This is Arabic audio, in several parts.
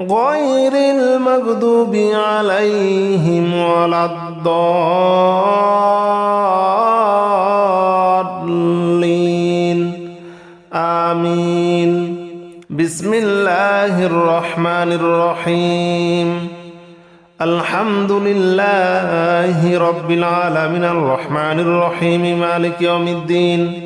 غير المغضوب عليهم ولا الضالين. آمين. بسم الله الرحمن الرحيم. الحمد لله رب العالمين الرحمن الرحيم. مالك يوم الدين.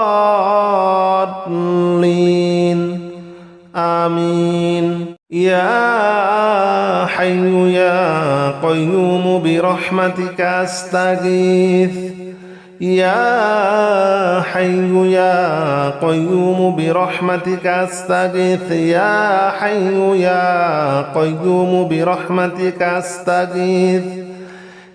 آمين. يا حي يا قيوم برحمتك أستغيث. يا حي يا قيوم برحمتك أستغيث. يا حي يا قيوم برحمتك أستغيث.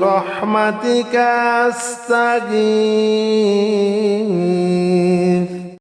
برحمتك أستغيث